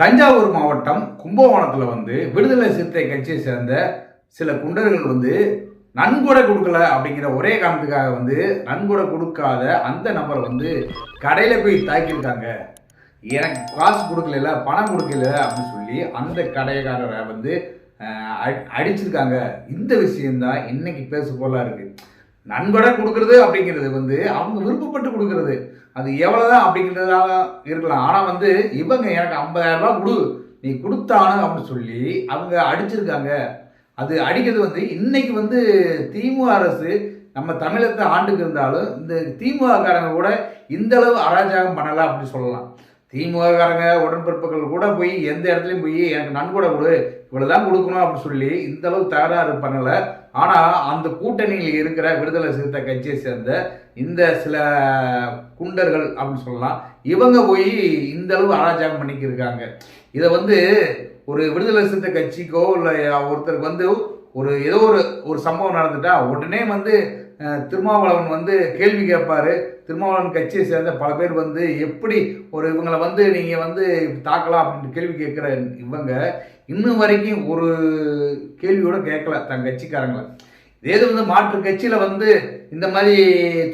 தஞ்சாவூர் மாவட்டம் கும்பகோணத்தில் வந்து விடுதலை சிறுத்தை கட்சியை சேர்ந்த சில குண்டர்கள் வந்து நன்கொடை கொடுக்கல அப்படிங்கிற ஒரே காரணத்துக்காக வந்து நன்கொடை கொடுக்காத அந்த நபரை வந்து கடையில் போய் தாக்கியிருக்காங்க. எனக்கு காசு கொடுக்கல பணம் கொடுக்கல அப்படின்னு சொல்லி அந்த கடைக்காரரை வந்து அடிச்சிருக்காங்க. இந்த விஷயம்தான் இன்னைக்கு பேச போல இருக்கு. நன்கொடை கொடுக்கறது அப்படிங்கிறது வந்து அவங்க விருப்பப்பட்டு கொடுக்கறது. அது எவ்வளோதான் அப்படிங்கிறதால இருக்கலாம். ஆனால் வந்து இவங்க எனக்கு ஐம்பதாயிரம் ரூபா கொடு. நீ கொடுத்தானு அப்படின்னு சொல்லி அவங்க அடிச்சிருக்காங்க. அது அடிக்கிறது வந்து இன்னைக்கு வந்து திமுக அரசு நம்ம தமிழகத்தை ஆண்டுக்கு இருந்தாலும் இந்த திமுகக்காரங்க கூட இந்த அளவு அராஜகம் பண்ணல அப்படின்னு சொல்லலாம். திமுககாரங்க உடன்பிறப்புகள் கூட போய் எந்த இடத்துலையும் போய் எனக்கு நன்கொடை கொடு. இவ்வளோதான் கொடுக்கணும் அப்படின்னு சொல்லி இந்த அளவு தகராறு பண்ணலை. ஆனால் அந்த கூட்டணியில் இருக்கிற விடுதலை சிறுத்தை கட்சியை சேர்ந்த இந்த சில குண்டர்கள் அப்படின்னு சொல்லலாம் இவங்க போய் இந்த அளவு அராஜகம் பண்ணிக்கிருக்காங்க. இதை வந்து ஒரு விடுதலை சிறுத்தை கட்சிக்கோ இல்லை ஒருத்தருக்கு வந்து ஒரு ஏதோ ஒரு ஒரு சம்பவம் நடந்துட்டா உடனே வந்து திருமாவளவன் வந்து கேள்வி கேட்பார். திருமாவளவன் கட்சியை சேர்ந்த பல பேர் வந்து எப்படி ஒரு இவங்களை வந்து நீங்கள் வந்து தாக்கலாம்? அப்படின்னு கேள்வி கேட்குற இவங்க இன்னும் வரைக்கும் ஒரு கேள்வியோடு கேட்கல தன் கட்சிக்காரங்களை. இதே வந்து மாற்று கட்சியில் வந்து இந்த மாதிரி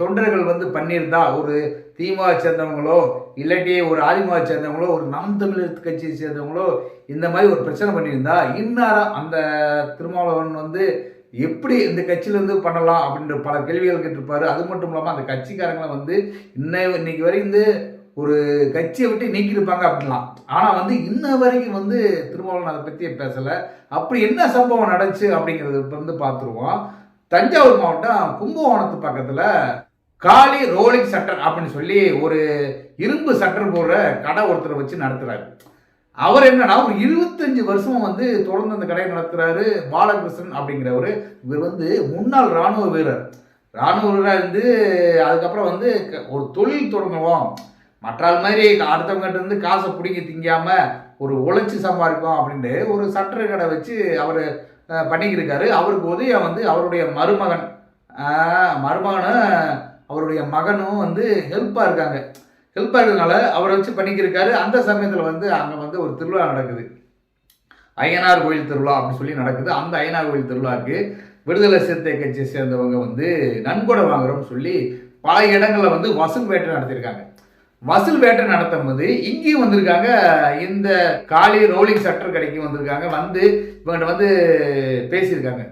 தொண்டர்கள் வந்து பண்ணியிருந்தா ஒரு திமுக சேர்ந்தவங்களோ இல்லாட்டி ஒரு அதிமுக சேர்ந்தவங்களோ ஒரு நம் தமிழர் கட்சியை சேர்ந்தவங்களோ இந்த மாதிரி ஒரு பிரச்சனை பண்ணியிருந்தா இன்னாரம் அந்த திருமாவளவன் வந்து எப்படி இந்த கட்சியிலேருந்து பண்ணலாம் அப்படின்ற பல கேள்விகள் கேட்டிருப்பாரு. அது மட்டும் இல்லாமல் அந்த கட்சிக்காரங்களை வந்து இன்ன இன்னைக்கு வரைக்கும் வந்து ஒரு கட்சியை விட்டு நீக்கியிருப்பாங்க அப்படின்லாம். ஆனால் வந்து இன்ன வரைக்கும் வந்து திருமாவளவன் அதை பற்றி பேசலை. அப்படி என்ன சம்பவம் நடந்துச்சு அப்படிங்கிறது வந்து பார்த்துருவோம். தஞ்சாவூர் மாவட்டம் கும்பகோணத்து பக்கத்தில் காளி ரோலிங் சட்டர் அப்படின்னு சொல்லி ஒரு இரும்பு சட்டர் போடுற கடை ஒருத்தரை வச்சு நடத்துகிறாரு அவர் என்னன்னா ஒரு இருபத்தஞ்சு வருஷம் வந்து தொடர்ந்து அந்த கடையை நடத்துறாரு பாலகிருஷ்ணன் அப்படிங்கிறவர். இவர் வந்து முன்னாள் ராணுவ வீரர். ராணுவ வீரராக இருந்து அதுக்கப்புறம் வந்து ஒரு தொழில் தொடங்குவோம். மற்றால் மாதிரி அடுத்தவங்ககிட்ட இருந்து காசை பிடிங்கி திங்காம ஒரு உழைச்சி சம்பாதிப்போம் அப்படின்ட்டு ஒரு சட்டரை கடை வச்சு அவர் பண்ணிக்கிருக்காரு. அவருக்கு உதவியா வந்து அவருடைய மருமகன் மருமகனும் அவருடைய மகனும் வந்து ஹெல்ப்பாக இருக்காங்க. ஹெல்ப்பாக அவரை வச்சு பண்ணிக்கிருக்காரு. அந்த சமயத்தில் வந்து அங்கே வந்து ஒரு திருவிழா நடக்குது. அய்யனார் கோயில் திருவிழா அப்படின்னு சொல்லி நடக்குது. அந்த அய்யனார் கோயில் திருவிழாவுக்கு விடுதலை சிறுத்தை கட்சியை சேர்ந்தவங்க வந்து நன்கொடை வாங்குறோம்னு சொல்லி பல இடங்களில் வந்து வசூல் வேட்டை நடத்தியிருக்காங்க. வசூல் வேட்டை நடத்தும் போது இங்கேயும் வந்திருக்காங்க. இந்த காளி ரோலிங் சட்டர் கடைக்கு வந்திருக்காங்க. வந்து இவங்க வந்து பேசியிருக்காங்க.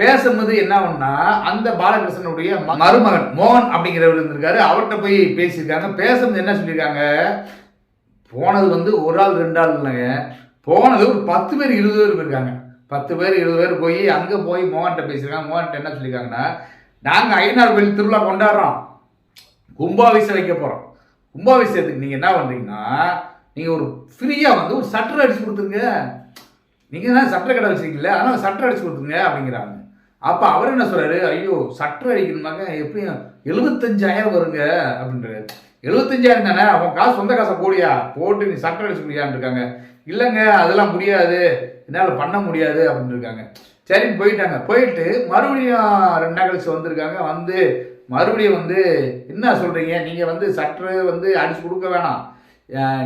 பேசும்போது என்ன ஆகும்னா அந்த பாலகிருஷ்ணனுடைய மருமகன் மோகன் அப்படிங்கிறவர் இருந்திருக்காரு. அவர்கிட்ட போய் பேசியிருக்காங்க. பேசும்போது என்ன சொல்லியிருக்காங்க? போனது வந்து ஒரு ஆள் ரெண்டு ஆள் இல்லைங்க. போனது ஒரு பத்து பேர் இருபது பேர் போயிருக்காங்க. பத்து பேர் இருபது பேர் போய் அங்கே போய் மோகன்கிட்ட பேசியிருக்காங்க. மோகன்கிட்ட என்ன சொல்லியிருக்காங்கன்னா நாங்கள் ஐநாறு கோயில் திருவிழா கொண்டாடுறோம். கும்பாபிஷேகம் வைக்க போகிறோம் கும்பாபிஷேகத்துக்கு நீங்கள் என்ன பண்ணுறீங்கன்னா நீங்கள் ஒரு ஃப்ரீயாக வந்து ஒரு சட்டர் அடிச்சு கொடுத்துருங்க. நீங்கள் தான் சட்டர் கடை வச்சிருக்கீங்களே அதனால் சட்டர் அடிச்சு கொடுத்துருங்க அப்படிங்கிறாங்க. அப்போ அவர் என்ன சொல்கிறாரு ஐயோ சட்டர் அடிக்கணுமாங்க எப்படியும் எழுபத்தஞ்சாயிரம் வருங்க அப்படின்றாரு. எழுபத்தஞ்சாயிரம் தானே? அவன் காசு சொந்த காசை போடியா? போட்டு நீ சட்டர் அடிச்சு முடியான்னு இருக்காங்க. இல்லைங்க அதெல்லாம் முடியாது. என்னால் பண்ண முடியாது அப்படின்னு இருக்காங்க. சரின்னு போயிட்டாங்க. போயிட்டு மறுபடியும் ரெண்டு நாள் கழிச்சு வந்திருக்காங்க. வந்து மறுபடியும் வந்து என்ன சொல்கிறீங்க நீங்கள் வந்து சட்டரு வந்து அடிச்சு கொடுக்க வேணாம்.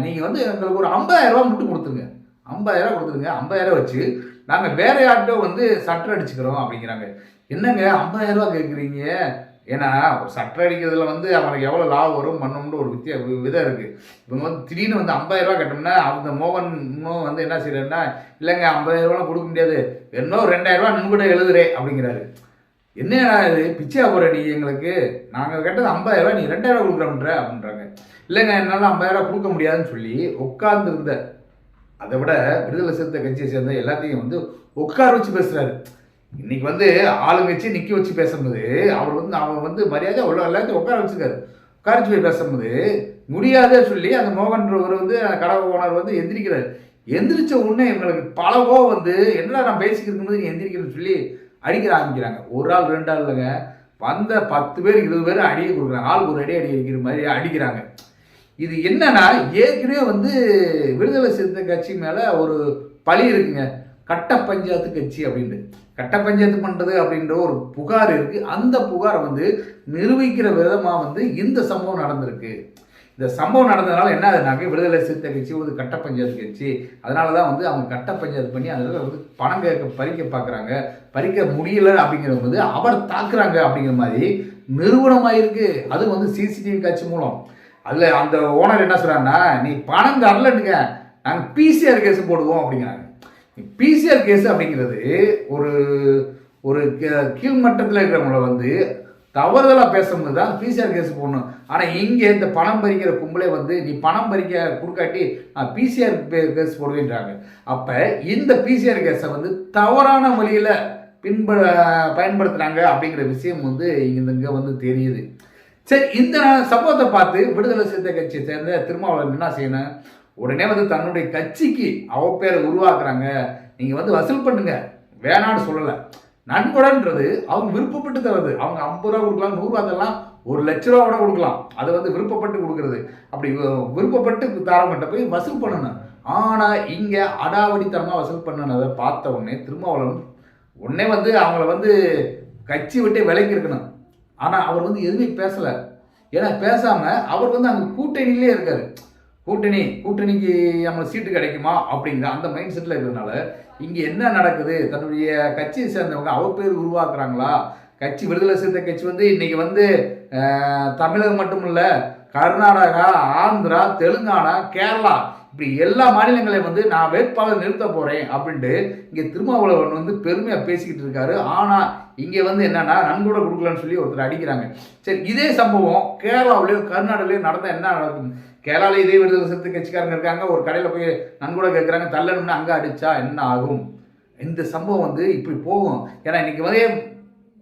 நீங்கள் வந்து எங்களுக்கு ஒரு 50000 ரூபாய் மட்டும் கொடுத்துருங்க. ஐம்பதாயிரம் கொடுத்துருங்க ஐம்பதாயிரம் வச்சு நாங்கள் வேற யார்கிட்ட வந்து சட்டர் அடிச்சுக்கிறோம் அப்படிங்கிறாங்க. என்னங்க 50000 கேட்குறீங்க ஏன்னா ஒரு சட்டர் அடிக்கிறதுல வந்து அவனுக்கு எவ்வளோ லாபம் வரும் பண்ணணும்னு ஒரு வித்திய வி- விதம் இருக்குது இவங்க வந்து திடீர்னு வந்து 50000 ரூபாய் அந்த மோகன் வந்து என்ன செய்யறேன்னா இல்லைங்க 50000 கொடுக்க முடியாது. இன்னும் ரெண்டாயிரம் நின்றுகிட்ட எழுதுறே அப்படிங்கிறாரு. என்னடா இது பிச்சையா போகிற நீ எங்களுக்கு? நாங்கள் கேட்டது 50000 நீ ரெண்டாயிரம் கொடுக்குறோம்ன்ற அப்படின்றாங்க. இல்லைங்க என்னால் 50000 கொடுக்க முடியாதுன்னு சொல்லி உட்கார்ந்துருந்த அதை விட விடுதலை சிறுத்தை கட்சியை சேர்ந்த எல்லாத்தையும் வந்து உட்கார வச்சு பேசுறாரு. இன்னைக்கு வந்து ஆளுங்கட்சி நிக்க வச்சு பேசும்போது அவர் வந்து அவன் வந்து மரியாதை அவ்வளோ எல்லாத்தையும் உட்கார வச்சுருக்காரு உட்கார வச்சு போய் பேசும்போது முடியாதே சொல்லி அந்த மோகன்றவர் வந்து கடவுள் கடை ஓனர் வந்து எந்திரிக்கிறார். எந்திரிச்ச உடனே எங்களுக்கு பலவோ வந்து என்னடா நான் பேசிக்கிட்டு இருக்கும்போது நீ எந்திரிக்கிறேன்னு சொல்லி அடிக்கிற ஆரம்பிக்கிறாங்க. ஒரு ஆள் ரெண்டு ஆள் இல்லைங்க. வந்த பத்து பேர் இருபது பேர் அடியை கொடுக்குறாங்க. ஆளுக்கு ஒரு அடி அடி அடிக்கிற மாதிரி அடிக்கிறாங்க. இது என்னன்னா ஏற்கனவே வந்து விடுதலை சிறுத்தை கட்சி மேலே ஒரு பழி இருக்குங்க. கட்ட பஞ்சாயத்து கட்சி அப்படின்ட்டு. கட்ட பஞ்சாயத்து பண்ணுறது அப்படின்ற ஒரு புகார் இருக்குது அந்த புகாரை வந்து நிரூபிக்கிற விதமாக வந்து இந்த சம்பவம் நடந்திருக்கு. இந்த சம்பவம் நடந்ததுனால என்ன ஆகுதுனாக்க விடுதலை சிறுத்தை கட்சி ஒரு கட்ட பஞ்சாயத்து கட்சி. அதனால தான் வந்து அவங்க கட்ட பஞ்சாயத்து பண்ணி அதில் வந்து பணம் கேட்க பறிக்க பார்க்குறாங்க பறிக்க முடியல அப்படிங்கிறது வந்து அவர் தாக்குறாங்க அப்படிங்கிற மாதிரி நிறுவனமாக இருக்குது அது வந்து சிசிடிவி காட்சி மூலம். அதில் அந்த ஓனர் என்ன சொல்கிறாங்கன்னா நீ பணம் தரலன்னுங்க. நாங்கள் பிசிஆர் கேஸ் போடுவோம் அப்படிங்கிறாங்க பிசிஆர் கேஸ் அப்படிங்கிறது ஒரு ஒரு கீழ்மட்டத்தில் இருக்கிறவங்கள வந்து தவறுதலாக பேசும்போது தான் பிசிஆர் கேஸ் போடணும். ஆனால் இங்கே இந்த பணம் பறிக்கிற கும்பலே வந்து நீ பணம் பறிக்க கொடுக்காட்டி நான் பிசிஆர் கேஸ் போடுவேன்றாங்க. அப்போ இந்த பிசிஆர் கேஸை வந்து தவறான வழியில் பின்ப பயன்படுத்துகிறாங்க அப்படிங்கிற விஷயம் வந்து இங்கே இங்கே வந்து தெரியுது. சரி இந்த சம்பவத்தை பார்த்து விடுதலை சிறுத்தை கட்சியை சேர்ந்த திருமாவளவன் என்ன செய்யணும்? உடனே வந்து தன்னுடைய கட்சிக்கு அவ பேரை உருவாக்குறாங்க. நீங்கள் வந்து வசூல் பண்ணுங்க. வேணான்னு சொல்லலை. நன்கொடைன்றது அவங்க விருப்பப்பட்டு தர்றது. அவங்க ஐம்பது ரூபா கொடுக்கலாம் நூறுரூவா தரலாம் ஒரு லட்ச ரூபா கூட கொடுக்கலாம். அதை வந்து விருப்பப்பட்டு கொடுக்கறது. அப்படி விருப்பப்பட்டு தாரவங்கிட்ட போய் வசூல் பண்ணணும். ஆனால் இங்கே அடாவடித்தனமாக வசூல் பண்ணனதை பார்த்த உடனே திருமாவளவன் உடனே வந்து அவங்கள வந்து கட்சி விட்டே விலைக்கு இருக்கணும். ஆனால் அவர் வந்து எதுவுமே பேசலை. ஏன்னா பேசாமல் அவர் வந்து அங்கே கூட்டணியிலே இருக்கார். கூட்டணி கூட்டணிக்கு நம்மளுக்கு சீட்டு கிடைக்குமா அப்படிங்கிற அந்த மைண்ட் செட்டில் இருக்கிறதுனால இங்கே என்ன நடக்குது? தன்னுடைய கட்சியை சேர்ந்தவங்க அவ பேர் உருவாக்குறாங்களா? கட்சி விடுதலை சேர்ந்த கட்சி வந்து இன்றைக்கி வந்து தமிழகம் மட்டும் இல்லை கர்நாடகா ஆந்திரா தெலுங்கானா கேரளா இப்படி எல்லா மாநிலங்களையும் வந்து நான் வேட்பாளர் நிறுத்த போகிறேன் அப்படின்ட்டு இங்கே திருமாவளவன் வந்து பெருமையாக பேசிக்கிட்டு இருக்காரு. ஆனால் இங்கே வந்து என்னன்னா நன்கூட கொடுக்கலன்னு சொல்லி ஒருத்தர் அடிக்கிறாங்க. சரி இதே சம்பவம் கேரளாவிலேயோ கர்நாடகாவிலேயோ நடந்தால் என்ன நடக்கும்? கேரளாவில் இதே விடுதலை சிறுத்தை கட்சிக்காரங்க இருக்காங்க ஒரு கடையில் போய் நன்கூட கேட்குறாங்க தள்ளணும்னு அங்கே அடித்தா என்ன ஆகும்? இந்த சம்பவம் வந்து இப்படி போகும். ஏன்னா இன்றைக்கி வந்து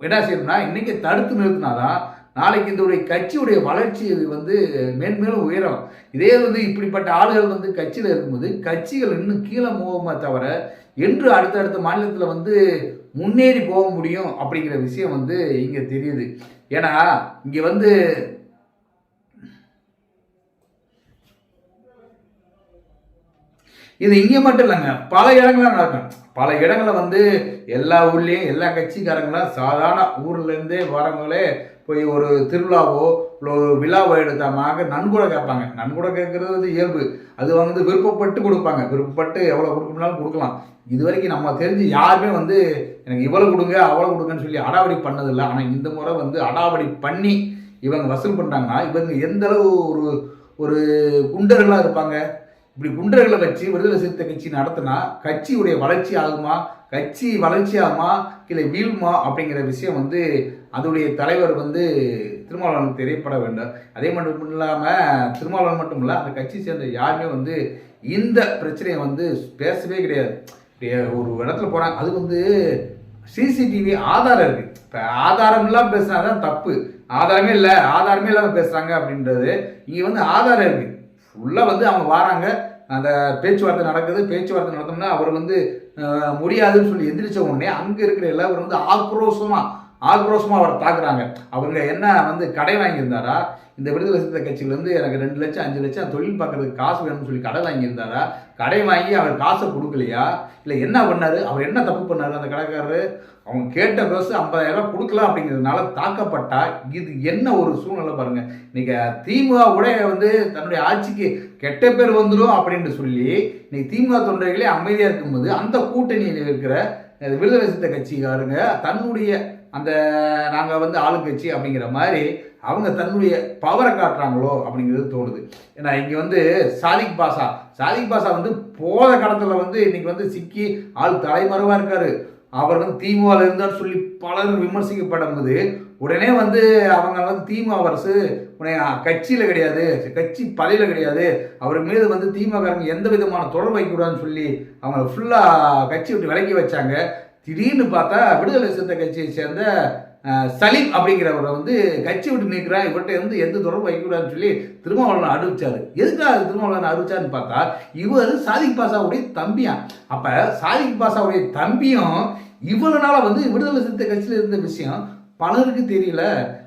என்ன செய்யணும்னா இன்றைக்கி தடுத்து நிறுத்தினாதான் நாளைக்கு இந்த உடைய கட்சியுடைய வளர்ச்சி வந்து மேன்மேலும் உயரும் இதே வந்து இப்படிப்பட்ட ஆளுகள் வந்து கட்சியில் இருக்கும்போது கட்சிகள் இன்னும் கீழே போகுமே தவிர என்று அடுத்தடுத்த மாநிலத்தில் வந்து முன்னேறி போக முடியும் அப்படிங்கிற விஷயம் வந்து இங்கே தெரியுது. ஏன்னா இங்கே வந்து இது இங்கே மட்டும் இல்லைங்க. பல இடங்களில் நடக்கும். பல இடங்களில் வந்து எல்லா ஊர்லேயும் எல்லா கட்சிக்காரங்களும் சாதாரண ஊர்லேருந்தே வரவங்களே போய் ஒரு திருவிழாவோ இல்லை ஒரு விழாவோ எடுத்தாமாக நன்கூட கேட்பாங்க. நன்கூட கேட்கறது வந்து இயல்பு. அது வந்து விருப்பப்பட்டு கொடுப்பாங்க. விருப்பப்பட்டு எவ்வளோ கொடுக்கணும்னாலும் கொடுக்கலாம். இது வரைக்கும் நம்ம தெரிஞ்சு யாருமே வந்து எனக்கு இவ்வளோ கொடுங்க அவ்வளோ கொடுங்கன்னு சொல்லி அடாவடி பண்ணதில்லை. ஆனால் இந்த முறை வந்து அடாவடி பண்ணி இவங்க வசூல் பண்ணுறாங்கன்னா இவங்க எந்த அளவு ஒரு ஒரு குண்டர்களாக இருப்பாங்க? இப்படி குண்டர்களை வச்சு விடுதலை சிறுத்தை கட்சி நடத்தினா கட்சியுடைய வளர்ச்சி ஆகுமா? கட்சி வளர்ச்சி ஆகுமா? இல்லை வீழ்மா? அப்படிங்கிற விஷயம் வந்து அதோடைய தலைவர் வந்து திருமாவளவன் தெரியப்பட வேண்டும். அதே மட்டும் இல்லாமல் திருமாவளவன் மட்டும் இல்லை அந்த கட்சி சேர்ந்த யாருமே வந்து இந்த பிரச்சனையை வந்து பேசவே கிடையாது. ஒரு இடத்துல போனாங்க அது வந்து சிசிடிவி ஆதாரம் இருக்குது இப்போ ஆதாரம் இல்லாமல் பேசினா தான் தப்பு. ஆதாரமே இல்லை ஆதாரமே இல்லாமல் பேசுகிறாங்க அப்படின்றது இங்கே வந்து ஆதாரம் இருக்குது ஃபுல்லாக வந்து அவங்க வராங்க. அந்த பேச்சுவார்த்தை நடக்குது. பேச்சுவார்த்தை நடத்தோம்னா அவர் வந்து முடியாதுன்னு சொல்லி எந்திரிச்ச உடனே அங்கே இருக்கிற எல்லாரும் வந்து ஆக்ரோஷமாக ஆக்ரோஷமாக அவரை தாக்குறாங்க. அவங்க என்ன வந்து கடை வாங்கியிருந்தாரா? இந்த விடுதலை சிறுத்தை கட்சியிலேருந்து எனக்கு ரெண்டு லட்சம் அஞ்சு லட்சம் தொழில் பார்க்கறதுக்கு காசு வேணும்னு சொல்லி கடை வாங்கியிருந்தாரா? கடை வாங்கி அவர் காசை கொடுக்கலையா? இல்லை என்ன பண்ணார்? அவர் என்ன தப்பு பண்ணார் அந்த கடைக்காரரு? அவங்க கேட்ட காசு ஐம்பதாயிரம் கொடுக்கல கொடுக்கலாம் அப்படிங்கிறதுனால தாக்கப்பட்டா. இது என்ன ஒரு சூழ்நிலை பாருங்க. நீங்கள் திமுக உடைய வந்து தன்னுடைய ஆட்சிக்கு கெட்ட பேர் வந்துடும் அப்படின்ட்டு சொல்லி இன்னைக்கு திமுக தொண்டர்களே அமைதியாக இருக்கும்போது அந்த கூட்டணியில் இருக்கிற விடுதலை சித்த கட்சிக்காரங்க தன்னுடைய அந்த நாங்கள் வந்து ஆளுங்கட்சி அப்படிங்கிற மாதிரி அவங்க தன்னுடைய பவரை காட்டுறாங்களோ அப்படிங்கிறது தோணுது. ஏன்னா இங்கே வந்து சாதிக் பாஷா. சாதிக் பாஷா வந்து போத கடத்தில் வந்து இன்னைக்கு வந்து சிக்கி ஆள் தலைமறைவாக இருக்கார். அவர் வந்து திமுகவில் இருந்தான்னு சொல்லி பலர் விமர்சிக்கப்படும் போது உடனே வந்து அவங்க வந்து திமுக அரசு உடனே கட்சியில் கிடையாது கட்சி பதவியில் கிடையாது. அவர் மீது வந்து திமுககாரங்க எந்த விதமான தொடர்பு வைக்கக்கூடாதுன்னு சொல்லி அவங்க ஃபுல்லாக கட்சி விட்டு விலக்கி வச்சாங்க. திடீர்னு பார்த்தா விடுதலை சிறுத்தை கட்சியை சேர்ந்த சலீம் அப்படிங்கிறவரை வந்து கட்சி விட்டு நிற்கிறா இவர்கிட்ட வந்து எந்த தொடர்பு வைக்கக்கூடாதுன்னு சொல்லி திருமாவளவன் அறிவிச்சாரு. எதுக்காக திருமாவளவன் அறிவிச்சாருன்னு பார்த்தா இவர் சாதிக் பாஷாவுடைய தம்பியா? அப்ப சாதிக் பாஷாவுடைய தம்பியும் இவ்வளவு நாளா வந்து விடுதலை சிறுத்தை கட்சியில் இருந்த விஷயம் பலருக்கு தெரியல.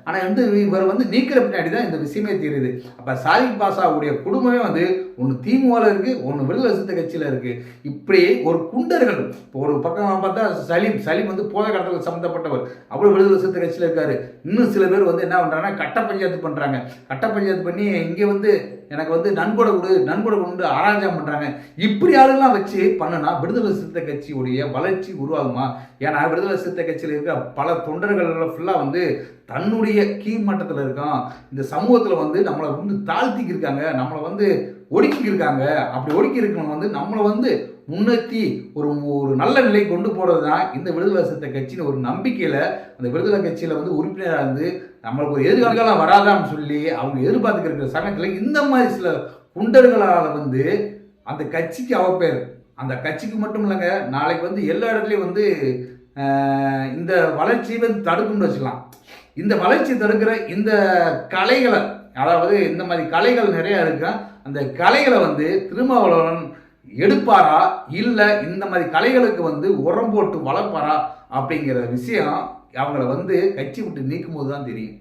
ஆனால் வந்து இவர் வந்து நீக்கிற பின்னாடி தான் இந்த விஷயமே தெரியுது. அப்போ சாதிக் பாஷாவுடைய குடும்பமே வந்து ஒன்று திமுகவில் இருக்குது ஒன்று விடுதலை சித்த கட்சியில் இருக்குது இப்படி ஒரு குண்டர்கள் இப்போ ஒரு பக்கம் பார்த்தா சலீம் சலீம் வந்து போதை கடத்தல் சம்மந்தப்பட்டவர் அவ்வளோ விடுதலை சித்த கட்சியில் இருக்காரு. இன்னும் சில பேர் வந்து என்ன பண்ணுறாங்கன்னா கட்ட பஞ்சாயத்து பண்ணுறாங்க கட்ட பஞ்சாயத்து பண்ணி இங்கே வந்து எனக்கு வந்து நன்கொடை கொடு நன்கொடை கொண்டு ஆராய்ச்சி பண்ணுறாங்க இப்படி ஆளுலாம் வச்சு பண்ணுனா விடுதலை சிறுத்தை கட்சியுடைய வளர்ச்சி உருவாகுமா? ஏன்னா விடுதலை சிறுத்தை கட்சியில் இருக்கிற பல தொண்டர்கள் ஃபுல்லாக வந்து தன்னுடைய கீழ் மட்டத்தில் இருக்கான். இந்த சமூகத்தில் வந்து நம்மளை வந்து தாழ்த்திக்கு இருக்காங்க. நம்மளை வந்து ஒடுக்கி இருக்காங்க. அப்படி ஒடுக்கி இருக்கணும் வந்து நம்மளை வந்து முன்னேற்றி ஒரு ஒரு நல்ல நிலை கொண்டு போகிறது தான் இந்த விடுதலை சிறுத்தை கட்சின்னு ஒரு நம்பிக்கையில் அந்த விடுதலை கட்சியில் வந்து உறுப்பினராக இருந்து நம்மளுக்கு ஒரு எதிர்காலம் வராதான்னு சொல்லி அவங்க எதிர்பார்த்துக்கிற சமயத்தில் இந்த மாதிரி சில குண்டர்களால் வந்து அந்த கட்சிக்கு அவப்பேர். அந்த கட்சிக்கு மட்டும் இல்லைங்க நாளைக்கு வந்து எல்லா இடத்துலையும் வந்து இந்த வளர்ச்சியை வந்து தடுக்கும்னு வச்சுக்கலாம். இந்த வளர்ச்சி தடுக்கிற இந்த கலைகளை அதாவது இந்த மாதிரி கலைகள் நிறையா இருக்கா அந்த கலைகளை வந்து திருமாவளவன் எடுப்பாரா இல்லை இந்த மாதிரி கலைகளுக்கு வந்து உரம் போட்டு வளர்ப்பாரா அப்படிங்கிற விஷயம் அவங்கள வந்து கட்சி விட்டு நீக்கும் போது தான் தெரியும்.